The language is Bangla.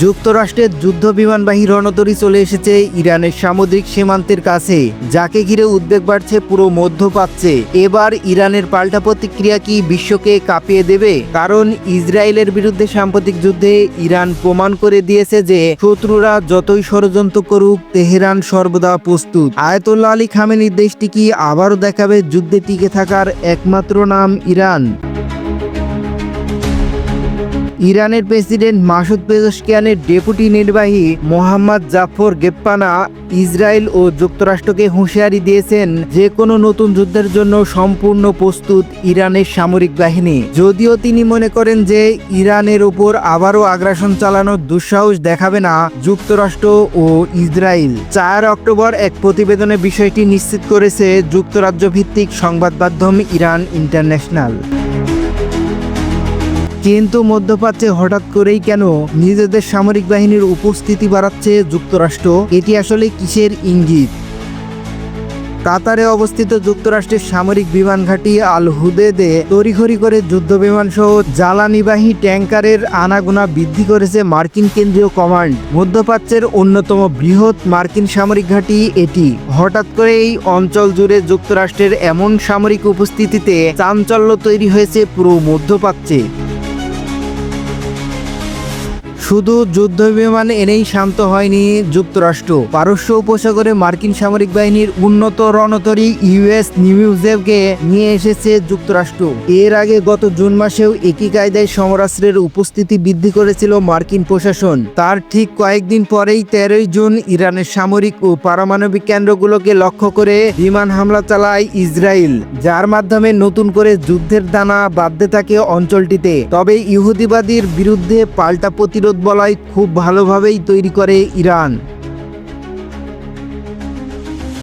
যুক্তরাষ্ট্রের যুদ্ধ বিমানবাহী রণতরী চলে এসেছে ইরানের সামুদ্রিক সীমান্তের কাছে, যাকে ঘিরে উদ্বেগ বাড়ছে পুরো মধ্যপ্রাচ্যে। এবার ইরানের পাল্টা প্রতিক্রিয়া কি বিশ্বকে কাঁপিয়ে দেবে? কারণ ইসরায়েলের বিরুদ্ধে সাম্প্রতিক যুদ্ধে ইরান প্রমাণ করে দিয়েছে যে শত্রুরা যতই ষড়যন্ত্র করুক, তেহরান সর্বদা প্রস্তুত। আয়তুল্লাহ আলী খামেনির দেশটি কি আবারও দেখাবে যুদ্ধে টিকে থাকার একমাত্র নাম ইরান? ইরানের প্রেসিডেন্ট মাসুদ পেজস্কিয়ানের ডেপুটি নির্বাহী মোহাম্মদ জাফর গেপ্পানা ইসরায়েল ও যুক্তরাষ্ট্রকে হুঁশিয়ারি দিয়েছেন যে কোনো নতুন যুদ্ধের জন্য সম্পূর্ণ প্রস্তুত ইরানের সামরিক বাহিনী। যদিও তিনি মনে করেন যে ইরানের উপর আবারও আগ্রাসন চালানোর দুঃসাহস দেখাবে না যুক্তরাষ্ট্র ও ইসরায়েল। চার অক্টোবর এক প্রতিবেদনে বিষয়টি নিশ্চিত করেছে যুক্তরাজ্য ভিত্তিক সংবাদ মাধ্যম ইরান ইন্টারন্যাশনাল। কিন্তু মধ্যপ্রাচ্যে হঠাৎ করেই কেন নিজেদের সামরিক বাহিনীর উপস্থিতি বাড়াচ্ছে যুক্তরাষ্ট্র? এটি আসলে কিসের ইঙ্গিত? কাতারে অবস্থিত যুক্তরাষ্ট্রের সামরিক বিমান ঘাঁটি আল হুদেদে তড়িঘড়ি করে যুদ্ধ বিমান সহ জ্বালানিবাহী ট্যাঙ্কারের আনাগোনা বৃদ্ধি করেছে মার্কিন কেন্দ্রীয় কমান্ড। মধ্যপ্রাচ্যের অন্যতম বৃহৎ মার্কিন সামরিক ঘাঁটি এটি। হঠাৎ করে এই অঞ্চল জুড়ে যুক্তরাষ্ট্রের এমন সামরিক উপস্থিতিতে চাঞ্চল্য তৈরি হয়েছে পুরো মধ্যপ্রাচ্যে। শুধু যুদ্ধ বিমান এনেই শান্ত হয়নি যুক্তরাষ্ট্র। পারস্য উপসাগরে মার্কিন সামরিক বাহিনীর উন্নত রণতরী ইউএস নিউজেভকে নিয়ে এসেছে যুক্তরাষ্ট্র। এর আগে গত জুন মাসেও একই কায়দায় সমরাস্ত্রের উপস্থিতি বৃদ্ধি করেছিল মার্কিন প্রশাসন। তার ঠিক কয়েকদিন পরেই তেরোই জুন ইরানের সামরিক ও পারমাণবিক কেন্দ্রগুলোকে লক্ষ্য করে বিমান হামলা চালায় ইসরায়েল, যার মাধ্যমে নতুন করে যুদ্ধের দানা বাঁধতে থাকে অঞ্চলটিতে। তবে ইহুদিবাদীর বিরুদ্ধে পাল্টা প্রতিরোধ বলয় খুব ভালোভাবেই তৈরি করে ইরান।